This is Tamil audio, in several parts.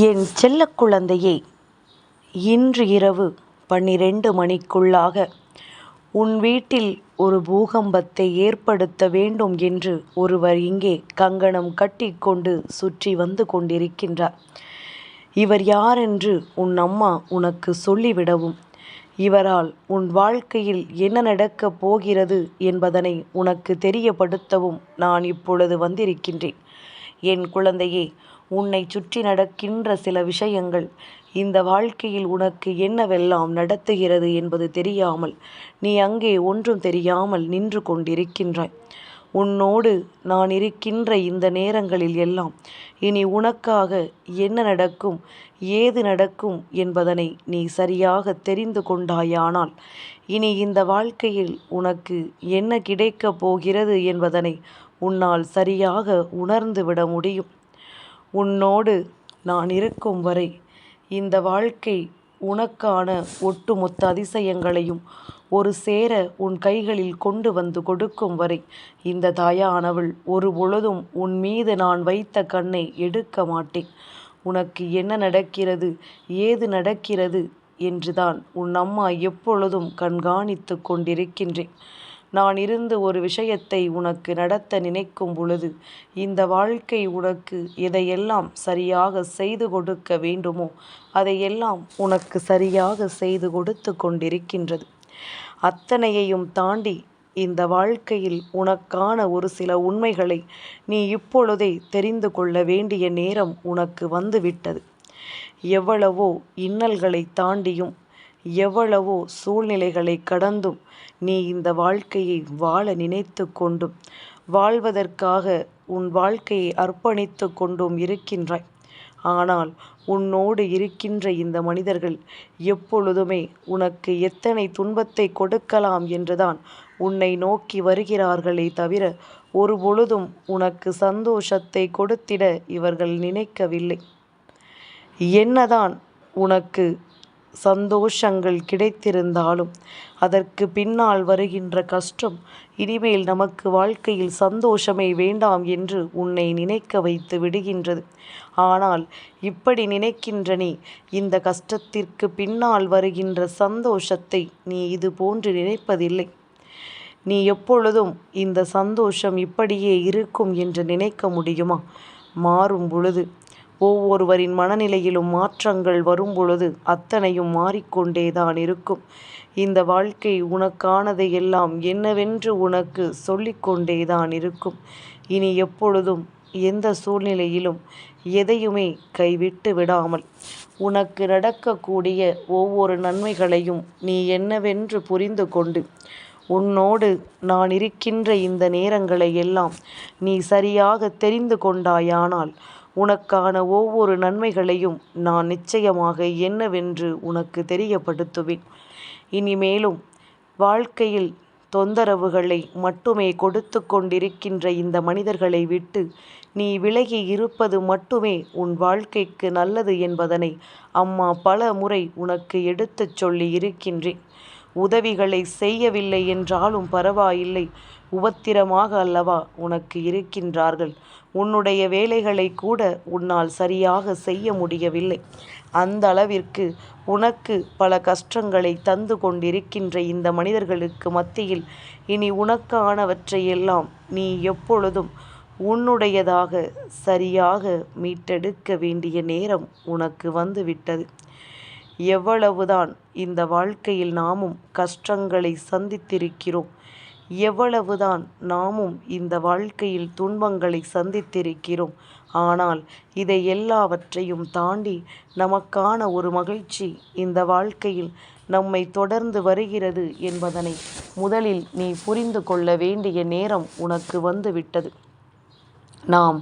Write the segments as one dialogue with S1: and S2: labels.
S1: என் செல்ல குழந்தையே இன்று இரவு பன்னிரண்டு மணிக்குள்ளாக உன் வீட்டில் ஒரு பூகம்பத்தை ஏற்படுத்த வேண்டும் என்று ஒருவர் இங்கே கங்கணம் கட்டிக்கொண்டு சுற்றி வந்து கொண்டிருக்கின்றார். இவர் யாரென்று உன் அம்மா உனக்கு சொல்லிவிடவும் இவரால் உன் வாழ்க்கையில் என்ன நடக்கப் போகிறது என்பதனை உனக்கு தெரியப்படுத்தவும் நான் இப்பொழுது வந்திருக்கின்றேன். என் குழந்தையே உன்னை சுற்றி நடக்கின்ற சில விஷயங்கள் இந்த வாழ்க்கையில் உனக்கு என்னவெல்லாம் நடத்துகிறது என்பது தெரியாமல் நீ அங்கே ஒன்றும் தெரியாமல் நின்று கொண்டிருக்கின்றாய். உன்னோடு நான் இருக்கின்ற இந்த நேரங்களில் எல்லாம் இனி உனக்காக என்ன நடக்கும் ஏது நடக்கும் என்பதனை நீ சரியாக தெரிந்து கொண்டாயானால் இனி இந்த வாழ்க்கையில் உனக்கு என்ன கிடைக்கப் போகிறது என்பதனை உன்னால் சரியாக உணர்ந்து விட முடியும். உன்னோடு நான் இருக்கும் வரை இந்த வாழ்க்கை உனக்கான ஒட்டுமொத்த அதிசயங்களையும் ஒரு சேர உன் கைகளில் கொண்டு வந்து கொடுக்கும் வரை இந்த தாயானவள் ஒரு பொழுதும் உன் மீது நான் வைத்த கண்ணை எடுக்க மாட்டேன். உனக்கு என்ன நடக்கிறது ஏது நடக்கிறது என்றுதான் உன் அம்மா எப்பொழுதும் கண்காணித்து கொண்டிருக்கின்றேன். நான் இருந்து ஒரு விஷயத்தை உனக்கு நடத்த நினைக்கும் பொழுது இந்த வாழ்க்கை உனக்கு எதையெல்லாம் சரியாக செய்து கொடுக்க வேண்டுமோ அதையெல்லாம் உனக்கு சரியாக செய்து கொடுத்து கொண்டிருக்கின்றது. அத்தனையையும் தாண்டி இந்த வாழ்க்கையில் உனக்கான ஒரு சில உண்மைகளை நீ இப்பொழுதே தெரிந்து கொள்ள வேண்டிய நேரம் உனக்கு வந்துவிட்டது எவ்வளவோ இன்னல்களைத் தாண்டியும் எவ்வளவோ சூழ்நிலைகளை கடந்தும் நீ இந்த வாழ்க்கையை வாழ நினைத்து கொண்டும் வாழ்வதற்காக உன் வாழ்க்கையை அர்ப்பணித்து கொண்டும் இருக்கின்றாய். ஆனால் உன்னோடு இருக்கின்ற இந்த மனிதர்கள் எப்பொழுதுமே உனக்கு எத்தனை துன்பத்தை கொடுக்கலாம் என்றுதான் உன்னை நோக்கி வருகிறார்களே தவிர ஒருபொழுதும் உனக்கு சந்தோஷத்தை கொடுத்திட இவர்கள் நினைக்கவில்லை. என்னதான் உனக்கு சந்தோஷங்கள் கிடைத்திருந்தாலும் அதற்கு பின்னால் வருகின்ற கஷ்டம் இனிமேல் நமக்கு வாழ்க்கையில் சந்தோஷமே வேண்டாம் என்று உன்னை நினைக்க வைத்து விடுகின்றது. ஆனால் இப்படி நினைக்கின்ற நீ இந்த கஷ்டத்திற்கு பின்னால் வருகின்ற சந்தோஷத்தை நீ இது போன்று நினைப்பதில்லை. நீ எப்பொழுதும் இந்த சந்தோஷம் இப்படியே இருக்கும் என்று நினைக்க முடியுமா? மாறும் பொழுது ஒவ்வொருவரின் மனநிலையிலும் மாற்றங்கள் வரும்பொழுது அத்தனையும் மாறிக்கொண்டேதான் இருக்கும். இந்த வாழ்க்கை உனக்கானதை எல்லாம் என்னவென்று உனக்கு சொல்லிக்கொண்டே தான் இருக்கும். இனி எப்பொழுதும் எந்த சூழ்நிலையிலும் எதையுமே கைவிட்டு விடாமல் உனக்கு நடக்கக்கூடிய ஒவ்வொரு நன்மைகளையும் நீ என்னவென்று புரிந்து கொண்டு உன்னோடு நான் இருக்கின்ற இந்த நேரங்களை எல்லாம் நீ சரியாக தெரிந்து கொண்டாயானால் உனக்கான ஒவ்வொரு நன்மைகளையும் நான் நிச்சயமாக என்னவென்று உனக்கு தெரியப்படுத்துவேன். இனிமேலும் வாழ்க்கையில் தொந்தரவுகளை மட்டுமே கொடுத்து கொண்டிருக்கின்ற இந்த மனிதர்களை விட்டு நீ விலகி இருப்பது மட்டுமே உன் வாழ்க்கைக்கு நல்லது என்பதனை அம்மா பல முறை உனக்கு எடுத்துச் சொல்லி இருக்கின்றேன். உதவிகளை செய்யவில்லை என்றாலும் பரவாயில்லை உபத்திரமாக அல்லவா உனக்கு இருக்கின்றார்கள். உன்னுடைய வேலைகளை கூட உன்னால் சரியாக செய்ய முடியவில்லை. அந்த அளவிற்கு உனக்கு பல கஷ்டங்களை தந்து கொண்டிருக்கின்ற இந்த மனிதர்களுக்கு மத்தியில் இனி உனக்கானவற்றையெல்லாம் நீ எப்பொழுதும் உன்னுடையதாக சரியாக மீட்டெடுக்க வேண்டிய நேரம் உனக்கு வந்துவிட்டது எவ்வளவுதான் இந்த வாழ்க்கையில் நாமும் கஷ்டங்களை சந்தித்திருக்கிறோம். எவ்வளவுதான் நாமும் இந்த வாழ்க்கையில் துன்பங்களை சந்தித்திருக்கிறோம். ஆனால் இதை எல்லாவற்றையும் தாண்டி நமக்கான ஒரு மகிழ்ச்சி இந்த வாழ்க்கையில் நம்மை தொடர்ந்து வருகிறது என்பதனை முதலில் நீ புரிந்து கொள்ள வேண்டிய நேரம் உனக்கு வந்துவிட்டது நாம்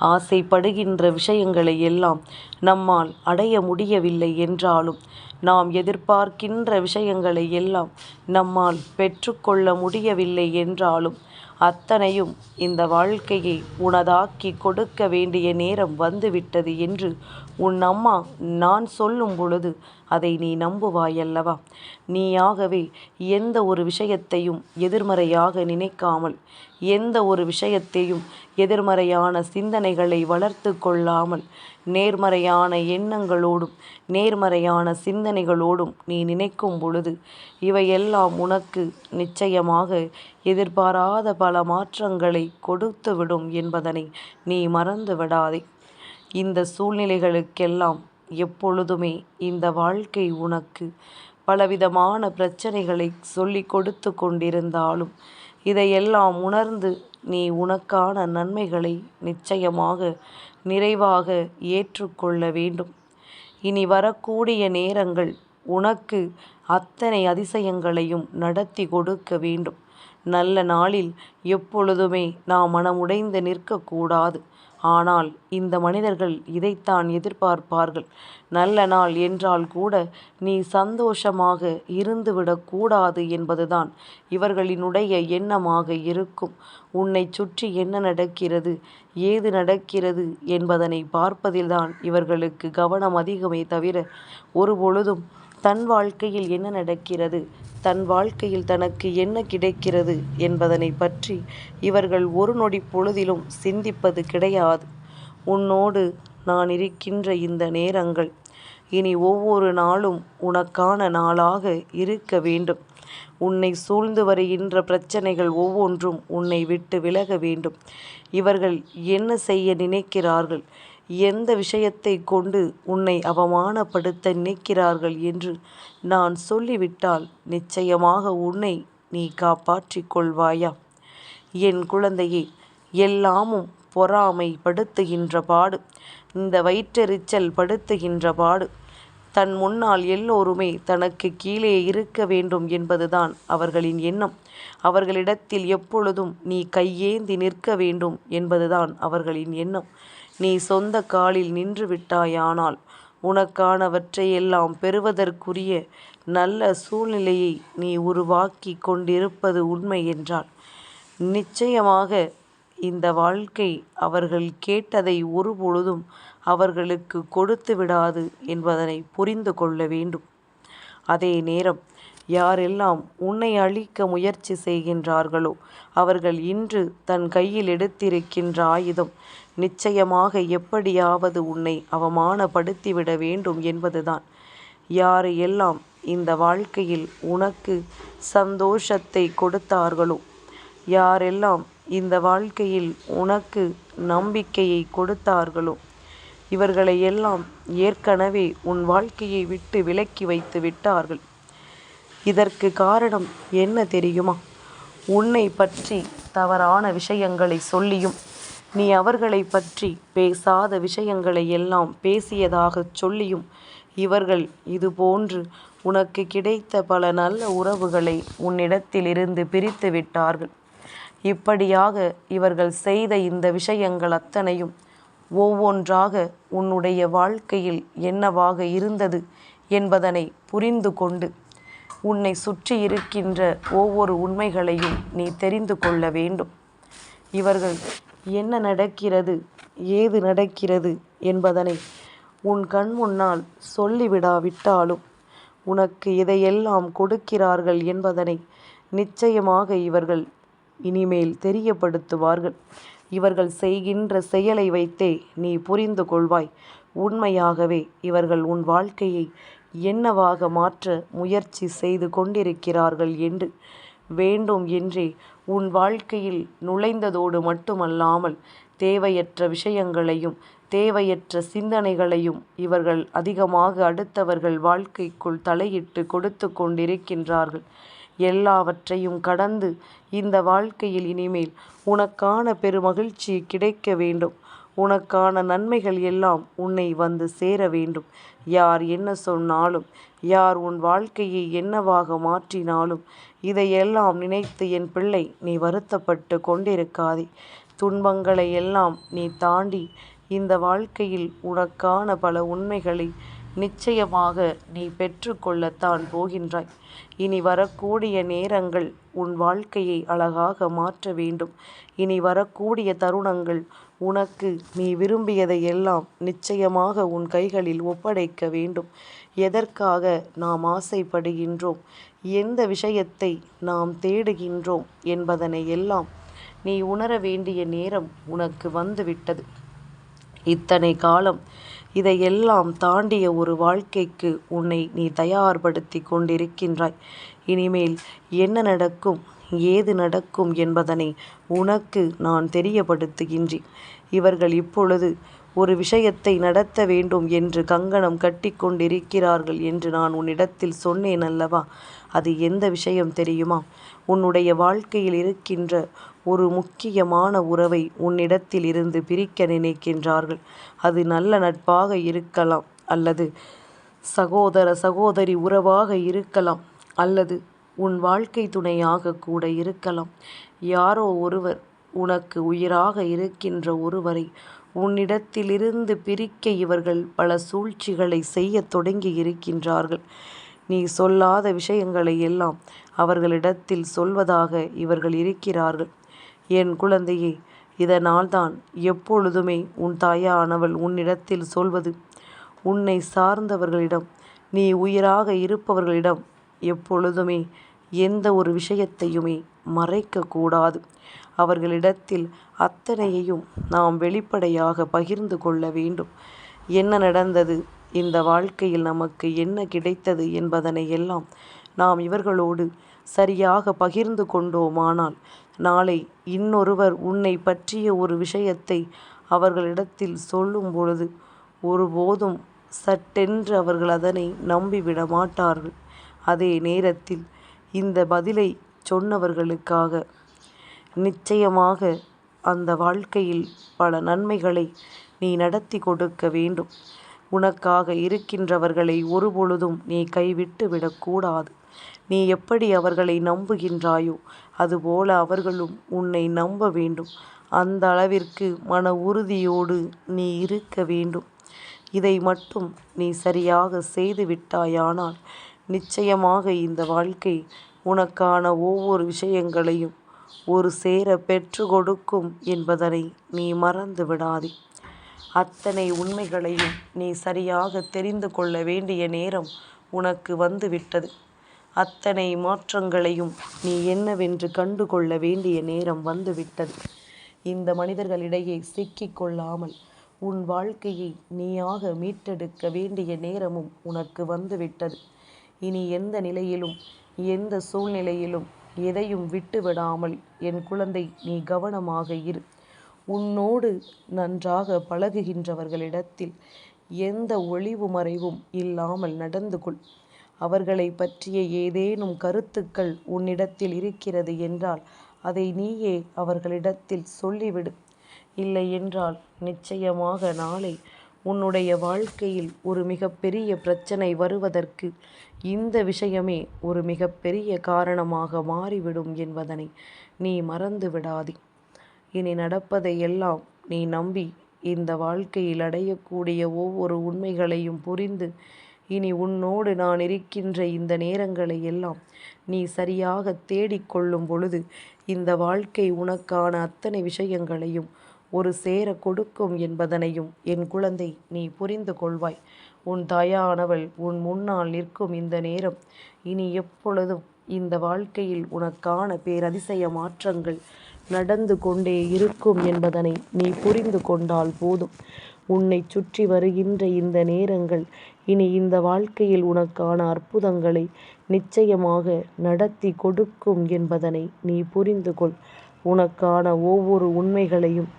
S1: ஆசைப்படுகின்ற விஷயங்களை எல்லாம் நம்மால் அடைய முடியவில்லை என்றாலும் நாம் எதிர்பார்க்கின்ற விஷயங்களை எல்லாம் நம்மால் பெற்றுக்கொள்ள முடியவில்லை என்றாலும் அத்தனையும் இந்த வாழ்க்கையை உனதாக்கிக் கொடுக்க வேண்டிய நேரம் வந்துவிட்டது என்று உன் அம்மா நான் சொல்லும் பொழுது அதை நீ நம்புவாய் அல்லவா? நீயாகவே எந்த ஒரு விஷயத்தையும் எதிர்மறையாக நினைக்காமல் எந்த ஒரு விஷயத்தையும் எதிர்மறையான சிந்தனைகளை வளர்த்து கொள்ளாமல் நேர்மறையான எண்ணங்களோடும் நேர்மறையான சிந்தனைகளோடும் நீ நினைக்கும் பொழுது இவையெல்லாம் உனக்கு நிச்சயமாக எதிர்பாராத பல மாற்றங்களை கொடுத்துவிடும் என்பதனை நீ மறந்து விடாதே. இந்த சூழ்நிலைகளுக்கெல்லாம் எப்பொழுதுமே இந்த வாழ்க்கை உனக்கு பலவிதமான பிரச்சனைகளை சொல்லி கொடுத்து கொண்டிருந்தாலும் இதையெல்லாம் உணர்ந்து நீ உனக்கான நன்மைகளை நிச்சயமாக நிறைவாக ஏற்றுக்கொள்ள வேண்டும். இனி வரக்கூடிய நேரங்கள் உனக்கு அத்தனை அதிசயங்களையும் நடத்தி கொடுக்க வேண்டும். நல்ல நாளில் எப்பொழுதுமே நாம் மனமுடைந்து நிற்கக்கூடாது. ஆனால் இந்த மனிதர்கள் இதைத்தான் எதிர்பார்ப்பார்கள். நல்ல நாள் என்றால் கூட நீ சந்தோஷமாக இருந்துவிடக்கூடாது என்பதுதான் இவர்களினுடைய எண்ணமாக இருக்கும். உன்னை சுற்றி என்ன நடக்கிறது ஏது நடக்கிறது என்பதனை பார்ப்பதில்தான் இவர்களுக்கு கவனம் அதிகமே தவிர ஒருபொழுதும் தன் வாழ்க்கையில் என்ன நடக்கிறது? தன் வாழ்க்கையில் தனக்கு என்ன கிடைக்கிறது என்பதனை பற்றி இவர்கள் ஒரு நொடி பொழுதிலும் சிந்திப்பது கிடையாது. உன்னோடு நான் இருக்கின்ற இந்த நேரங்கள் இனி ஒவ்வொரு நாளும் உனக்கான நாளாக இருக்க வேண்டும். உன்னை சூழ்ந்து வருகின்ற பிரச்சனைகள் ஒவ்வொன்றும் உன்னை விட்டு விலக வேண்டும். இவர்கள் என்ன செய்ய நினைக்கிறார்கள்? எந்த விஷயத்தை கொண்டு உன்னை அவமானப்படுத்த நினைக்கிறார்கள் என்று நான் சொல்லிவிட்டால் நிச்சயமாக உன்னை நீ காப்பாற்றிக் கொள்வாயா? என் குழந்தையே எல்லாமும் பொறாமை படுத்துகின்ற பாடு. இந்த வயிற்றெரிச்சல் படுத்துகின்ற பாடு. தன் முன்னால் எல்லோருமே தனக்கு கீழே இருக்க வேண்டும் என்பதுதான் அவர்களின் எண்ணம். அவர்களிடத்தில் எப்பொழுதும் நீ கையேந்தி நிற்க வேண்டும் என்பதுதான் அவர்களின் எண்ணம். நீ சொந்த காலில் நின்று விட்டாயானால் உனக்கானவற்றையெல்லாம் பெறுவதற்குரிய நல்ல சூழ்நிலையை நீ உருவாக்கி கொண்டிருப்பது உண்மை என்றால் நிச்சயமாக இந்த வாழ்க்கை அவர்கள் கேட்டதை ஒருபொழுதும் அவர்களுக்கு கொடுத்து விடாது என்பதனை புரிந்து கொள்ள வேண்டும். அதே நேரம் யாரெல்லாம் உன்னை அழிக்க முயற்சி செய்கின்றார்களோ அவர்கள் இன்று தன் கையில் எடுத்திருக்கின்ற ஆயுதம் நிச்சயமாக எப்படியாவது உன்னை அவமானப்படுத்திவிட வேண்டும் என்பதுதான். யாரு எல்லாம் இந்த வாழ்க்கையில் உனக்கு சந்தோஷத்தை கொடுத்தார்களோ யாரெல்லாம் இந்த வாழ்க்கையில் உனக்கு நம்பிக்கையை கொடுத்தார்களோ இவர்களை எல்லாம் ஏற்கனவே உன் வாழ்க்கையை விட்டு விலக்கி வைத்து விட்டார்கள். இதற்கு காரணம் என்ன தெரியுமா? உன்னை பற்றி தவறான விஷயங்களை சொல்லியும் நீ அவர்களை பற்றி பேசாத விஷயங்களை எல்லாம் பேசியதாகச் சொல்லியும் இவர்கள் இதுபோன்று உனக்கு கிடைத்த பல நல்ல உறவுகளை உன்னிடத்திலிருந்து பிரித்து விட்டார்கள். இப்படியாக இவர்கள் செய்த இந்த விஷயங்கள் அத்தனையும் ஒவ்வொன்றாக உன்னுடைய வாழ்க்கையில் என்னவாக இருந்தது என்பதனை புரிந்து கொண்டு உன்னை சுற்றி இருக்கின்ற ஒவ்வொரு உண்மைகளையும் நீ தெரிந்து கொள்ள வேண்டும். இவர்கள் என்ன நடக்கிறது? ஏது நடக்கிறது என்பதனை உன் கண் முன்னால் சொல்லிவிடாவிட்டாலும் உனக்கு இதையெல்லாம் கொடுக்கிறார்கள் என்பதனை நிச்சயமாக இவர்கள் இனிமேல் தெரியப்படுத்துவார்கள். இவர்கள் செய்கின்ற செயலை வைத்தே நீ புரிந்து கொள்வாய். உண்மையாகவே இவர்கள் உன் வாழ்க்கையை என்னவாக மாற்ற முயற்சி செய்து கொண்டிருக்கிறார்கள் என்று வேண்டும் என்றே உன் வாழ்க்கையில் நுழைந்ததோடு மட்டுமல்லாமல் தேவையற்ற விஷயங்களையும் தேவையற்ற சிந்தனைகளையும் இவர்கள் அதிகமாக அடுத்தவர்கள் வாழ்க்கைக்குள் தலையிட்டு கொடுத்து கொண்டிருக்கின்றார்கள். எல்லாவற்றையும் கடந்து இந்த வாழ்க்கையில் இனிமேல் உனக்கான பெருமகிழ்ச்சி கிடைக்க வேண்டும். உனக்கான நன்மைகள் எல்லாம் உன்னை வந்து சேர வேண்டும். யார் என்ன சொன்னாலும் யார் உன் வாழ்க்கையை என்னவாக மாற்றினாலும் இதையெல்லாம் நினைத்து என் பிள்ளை நீ வருத்தப்பட்டு கொண்டிருக்காதே. துன்பங்களை எல்லாம் நீ தாண்டி இந்த வாழ்க்கையில் உனக்கான பல உண்மைகளை நிச்சயமாக நீ பெற்றுக்கொள்ளத்தான் போகின்றாய். இனி வரக்கூடிய நேரங்கள் உன் வாழ்க்கையை அழகாக மாற்ற வேண்டும். இனி வரக்கூடிய தருணங்கள் உனக்கு நீ விரும்பியதை எல்லாம் நிச்சயமாக உன் கைகளில் ஒப்படைக்க வேண்டும். எதற்காக நாம் ஆசைப்படுகின்றோம்? எந்த விஷயத்தை நாம் தேடுகின்றோம் என்பதனை எல்லாம் நீ உணர வேண்டிய நேரம் உனக்கு வந்துவிட்டது இத்தனை காலம் இதையெல்லாம் தாண்டிய ஒரு வாழ்க்கைக்கு உன்னை நீ தயார்படுத்தி கொண்டிருக்கின்றாய். இனிமேல் என்ன நடக்கும் ஏது நடக்கும் என்பதனை உனக்கு நான் தெரியப்படுத்துகின்றேன். இவர்கள் இப்பொழுது ஒரு விஷயத்தை நடத்த வேண்டும் என்று கங்கணம் கட்டிக்கொண்டிருக்கிறார்கள் என்று நான் உன்னிடத்தில் சொன்னேன் அல்லவா? அது எந்த விஷயம் தெரியுமா? உன்னுடைய வாழ்க்கையில் இருக்கின்ற ஒரு முக்கியமான உறவை உன்னிடத்தில் இருந்து பிரிக்க நினைக்கின்றார்கள். அது நல்ல நட்பாக இருக்கலாம் அல்லது சகோதர சகோதரி உறவாக இருக்கலாம் அல்லது உன் வாழ்க்கை துணையாக கூட இருக்கலாம். யாரோ ஒருவர் உனக்கு உயிராக இருக்கின்ற ஒருவரை உன்னிடத்திலிருந்து பிரிக்க இவர்கள் பல சூழ்ச்சிகளை செய்யத் தொடங்கியிருக்கின்றார்கள். நீ சொல்லாத விஷயங்களை எல்லாம் அவர்களிடத்தில் சொல்வதாக இவர்கள் இருக்கிறார்கள். என் குழந்தையே இதனால்தான் எப்பொழுதுமே உன் தாயானவள் உன்னிடத்தில் சொல்வது உன்னை சார்ந்தவர்களிடம் நீ உயிராக இருப்பவர்களிடம் எப்பொழுதுமே எந்த ஒரு விஷயத்தையுமே மறைக்கக் கூடாது. அவர்களிடத்தில் அத்தனையையும் நாம் வெளிப்படையாக பகிர்ந்து கொள்ள வேண்டும். என்ன நடந்தது இந்த வாழ்க்கையில் நமக்கு என்ன கிடைத்தது என்பதனை எல்லாம் நாம் இவர்களோடு சரியாக பகிர்ந்து கொண்டோமானால் நாளை இன்னொருவர் உன்னை பற்றிய ஒரு விஷயத்தை அவர்களிடத்தில் சொல்லும் பொழுது ஒருபோதும் சட்டென்று அவர்கள் அதனை நம்பிவிட மாட்டார்கள். அதே நேரத்தில் இந்த பதிலை சொன்னவர்களுக்காக நிச்சயமாக அந்த வாழ்க்கையில் பல நன்மைகளை நீ நடத்திக் கொடுக்க வேண்டும். உனக்காக இருக்கின்றவர்களை ஒருபொழுதும் நீ கைவிட்டு விடக்கூடாது. நீ எப்படி அவர்களை நம்புகின்றாயோ அதுபோல அவர்களும் உன்னை நம்ப வேண்டும். அந்த அளவிற்கு மன உறுதியோடு நீ இருக்க வேண்டும். இதை மட்டும் நீ சரியாக செய்து விட்டாயானால் நிச்சயமாக இந்த வாழ்க்கை உனக்கான ஒவ்வொரு விஷயங்களையும் ஒரு சேர பெற்று கொடுக்கும் என்பதனை நீ மறந்து விடாதே. அத்தனை உண்மைகளையும் நீ சரியாக தெரிந்து கொள்ள வேண்டிய நேரம் உனக்கு வந்து விட்டது. அத்தனை மாற்றங்களையும் நீ என்னவென்று கண்டு கொள்ள வேண்டிய நேரம் வந்து விட்டது. இந்த மனிதர்களிடையே சிக்கிக் கொள்ளாமல் உன் வாழ்க்கையை நீயாக மீட்டெடுக்க வேண்டிய நேரமும் உனக்கு வந்து விட்டது. இனி எந்த நிலையிலும் எந்த சூழ்நிலையிலும் எதையும் விட்டு விடாமல் என் குழந்தை நீ கவனமாக இரு. உன்னோடு நன்றாக பழகுகின்றவர்களிடத்தில் எந்த ஒளிவு மறைவும் இல்லாமல் நடந்து கொள். அவர்களை பற்றிய ஏதேனும் கருத்துக்கள் உன்னிடத்தில் இருக்கிறது என்றால் அதை நீயே அவர்களிடத்தில் சொல்லிவிடு. இல்லை என்றால் நிச்சயமாக நாளை உன்னுடைய வாழ்க்கையில் ஒரு மிகப்பெரிய பிரச்சனை வருவதற்கு இந்த விஷயமே ஒரு மிகப்பெரிய காரணமாக மாறிவிடும் என்பதனை நீ மறந்து விடாதே. இனி நடப்பதை எல்லாம் நீ நம்பி இந்த வாழ்க்கையில் அடையக்கூடிய ஒவ்வொரு உண்மைகளையும் புரிந்து இனி உன்னோடு நான் இருக்கின்ற இந்த நேரங்களை எல்லாம் நீ சரியாகத் தேடிக்கொள்ளும் பொழுது இந்த வாழ்க்கை உனக்கான அத்தனை விஷயங்களையும் ஒரு சேர கொடுக்கும் என்பதனையும் என் குழந்தை நீ புரிந்து கொள்வாய். உன் தாயானவள் உன் முன்னால் நிற்கும் இந்த நேரம் இனி எப்பொழுதும் இந்த வாழ்க்கையில் உனக்கான பேரதிசய மாற்றங்கள் நடந்து கொண்டே இருக்கும் என்பதனை நீ புரிந்து கொண்டால் போதும். உன்னைச் சுற்றி வருகின்ற இந்த நேரங்கள் இனி இந்த வாழ்க்கையில் உனக்கான அற்புதங்களை நிச்சயமாக நடத்திக் கொடுக்கும் என்பதனை நீ புரிந்து கொள். உனக்கான ஒவ்வொரு உண்மைகளையும்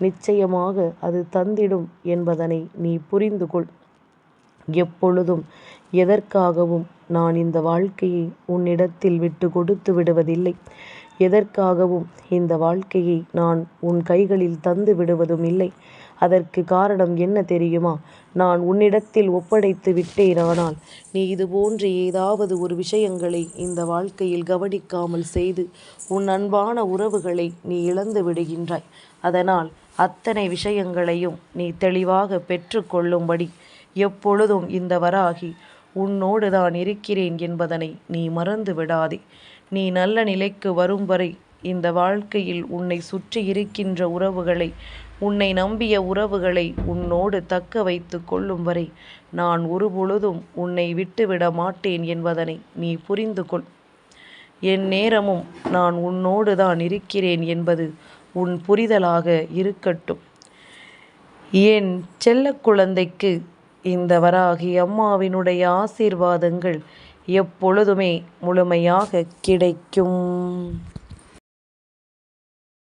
S1: நிச்சயமாக அது தந்திடும் என்பதனை நீ புரிந்து கொள். எப்பொழுதும் எதற்காகவும் நான் இந்த வாழ்க்கையை உன்னிடத்தில் விட்டு கொடுத்து விடுவதில்லை. எதற்காகவும் இந்த வாழ்க்கையை நான் உன் கைகளில் தந்து விடுவதும் இல்லை. அதற்கு காரணம் என்ன தெரியுமா? நான் உன்னிடத்தில் ஒப்படைத்து விட்டேனானால் நீ இதுபோன்ற ஏதாவது ஒரு விஷயங்களை இந்த வாழ்க்கையில் கவனிக்காமல் செய்து உன் அன்பான உறவுகளை நீ இழந்து விடுகின்றாய். அதனால் அத்தனை விஷயங்களையும் நீ தெளிவாகப் பெற்றுக்கொள்ளும்படி எப்பொழுதும் இந்த வராகி உன்னோடு தான் இருக்கிறேன் என்பதனை நீ மறந்து விடாதே. நீ நல்ல நிலைக்கு வரும் வரை இந்த வாழ்க்கையில் உன்னை சுற்றி இருக்கின்ற உறவுகளை உன்னை நம்பிய உறவுகளை உன்னோடு தக்க வைத்து கொள்ளும் வரை நான் ஒருபொழுதும் உன்னை விட்டுவிட மாட்டேன் என்பதனை நீ புரிந்து கொள். எந்நேரமும் நான் உன்னோடு தான் இருக்கிறேன் என்பது உன் புரிதலாக இருக்கட்டும். என் செல்லக் குழந்தைக்கு இந்த வராகி அம்மாவினுடைய ஆசீர்வாதங்கள் எப்பொழுதுமே முழுமையாக கிடைக்கும்